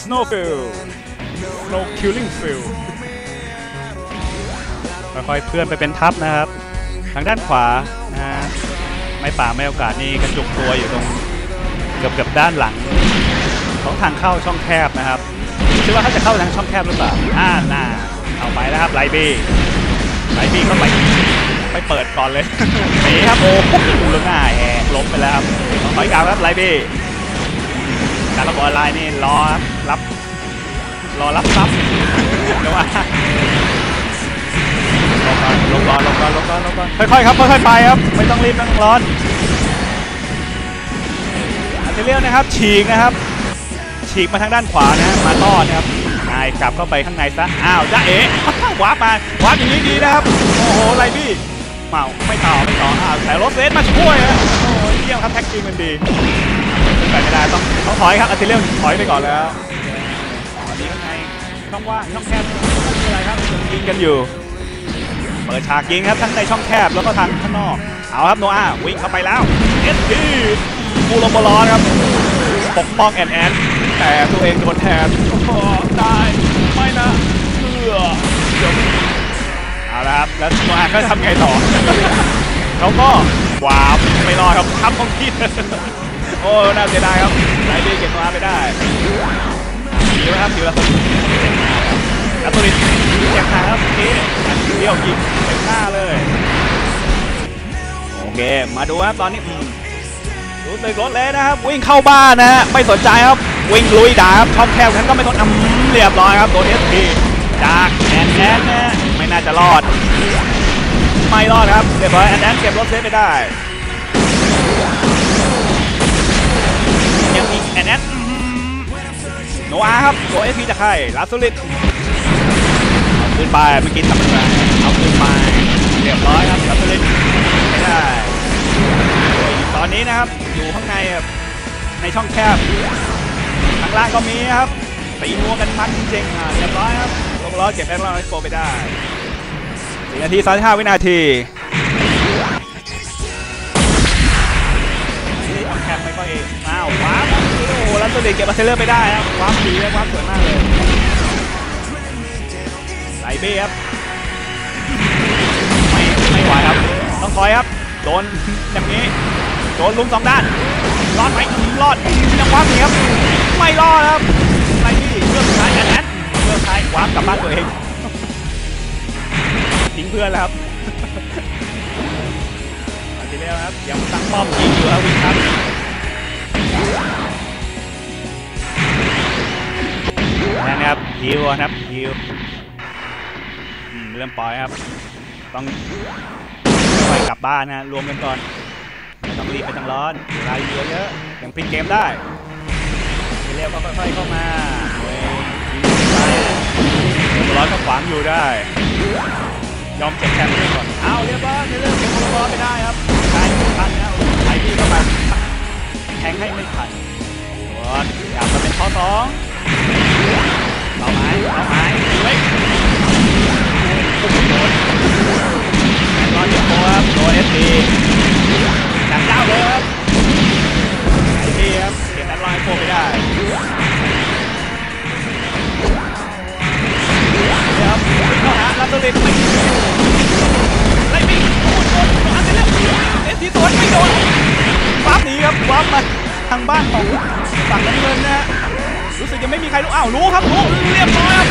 Snowfield Snow Killing Field ค่อยๆเพื่อนไปเป็นทัพนะครับ ทางด้านขวานะไม่ป่าไม่โอกาสนี่กระจุกตัวอยู่ตรงเกือบเกือบๆด้านหลัง ของทางเข้าช่องแคบนะครับคิดว่าเขาจะเข้าทางช่องแคบหรือเปล่าอ่าน่าเอาไปแล้วครับไลบี้ไลบี้เข้าไป ไปเปิดก่อนเลยหนีครับโอ้โหลูกหน้าแหกล้มไปแล้วครับต้องถอยกลับครับไลบี้การระบอลไลน์นี่รอครับรับ รอรับทรัพย์เดี๋ยวว่าลงก่อนลงก่อนลงก่อนลงก่อนค่อยๆครับค่อยๆไปครับไม่ต้องรีบไม่ต้องร้อนอันเรียลนะครับฉีกนะครับ ฉีกมาทางด้านขวานะฮะมาต้อนนะครับนาย กลับเข้าไปข้างในซะ อ้าวจ้าเอ๋วาร์ปมาวาร์ปอย่างนี้ดีนะครับ โอ้โหไลบี้เมาไม่ต่อไม่ต่ออ้าวแต่รถเซนมาช่วยฮะโอ้โหเยี่ยมครับแท็กทีมมันดีขึ้นไปไม่ได้ต้องต้องถอยครับอัลเทเรียลถอยไปก่อนแล้วตอนนี้ข้างในช่องว่างช่องแคบไม่มีอะไรครับยิงกันอยู่ เปิดฉากยิงครับทั้งในช่องแคบแล้วก็ทางข้างนอก เอาครับโนอาวิ่งเข้าไปแล้วเอสพีบูโรบอลอครับปกป้องแอนแอน แต่ตัวเองโดนแทนได้ไม่นะเอือเดี๋ยวเอาละครับแล้วโนอาก็ทำไงต่อเขาก็ว้าวไม่รอดครับทับของที่โอ้น่าเสียดายครับไลเบียเก็บโนอาไปได้ดีไหมครับดีแล้วแล้วตัวนี้เจ็บหนาครับเมื่อกี้เดี่ยวยิงเต็มหน้าเลยโอเคมาดูครับตอนนี้อืมรู้สึกรถเลยนะครับวิ่งเข้าบ้านนะฮะไม่สนใจครับ วิ่งลุยดาครับช่องแคบนั้นก็ไม่ทนอ่ำเรียบร้อยครับโดนเอสพีจากแอนแอนนะไม่น่าจะรอด ไม่รอดครับเรียบร้อยแอนแอนเก็บรถเซฟไปได้ยังมีแอนแอนอื้อหือโนอาครับตัวเอสพีจากใครลาสุลิตเอาขึ้นไปเมื่อกี้ทำอะไรเอาขึ้นไปเรียบร้อยครับลาสุลิตไม่ได้ตอนนี้นะครับอยู่ข้างในในช่องแคบางล่างก็มีครับตีนัวกันมันจริงๆอะเรียบร้อยครับลงล้อเก็บแอร์ร้อยโกไปได้4นาที35วินาทีช่องแคบไม่ค่อยอ้าวว้าวโอ้โหลันตัวเด็กเก็บมาเซเลอร์ไปได้ครับว้าวดีเลยว้าวสวยมากเลยไลเบ้ครับไม่ไม่ไหวครับ ต้องถอยครับ โดนอย่างนี้ โดนลุมสองด้าน รอดไหมรอดยังว้าหนีครับ ไม่รอดครับไลบี้เรื่องสุดท้ายแอนแอนเรื่องสุดท้ายว้ากลับบ้านตัวเองทิ้งเพื่อนแล้วครับอาทีเรียครับยังตั้งป้อมยิงอยู่ครับวินครับนะครับฮิวนะครับฮิวเริ่มปล่อยครับ ต้องปล่อยกลับบ้านนะรวมกันก่อนไม่ต้องรีบไม่ต้งร้อนเวลาเหลือเยอะยังพลิกเกมได้ ร็วก็ค่อยๆเข้ามาโอ้ยยิงไปร้อนก็ขวางอยู่ได้ ยอมเก็บแชมป์ด้วยก่อนเอาเรียบร้อยเรื่องเก็บโลไม่ได้ครับกลายเป็นทันนะไอ้ที่เข้ามาแทงให้ไม่ทันวอดอยากจะเป็นข้อสองเอาไหมเอาไหม มาทางบ้านของฝั่งน้ำเงินนะฮะรู้สึกยังไม่มีใครรู้อ้าวรู้ครับรู้เรียบร้อย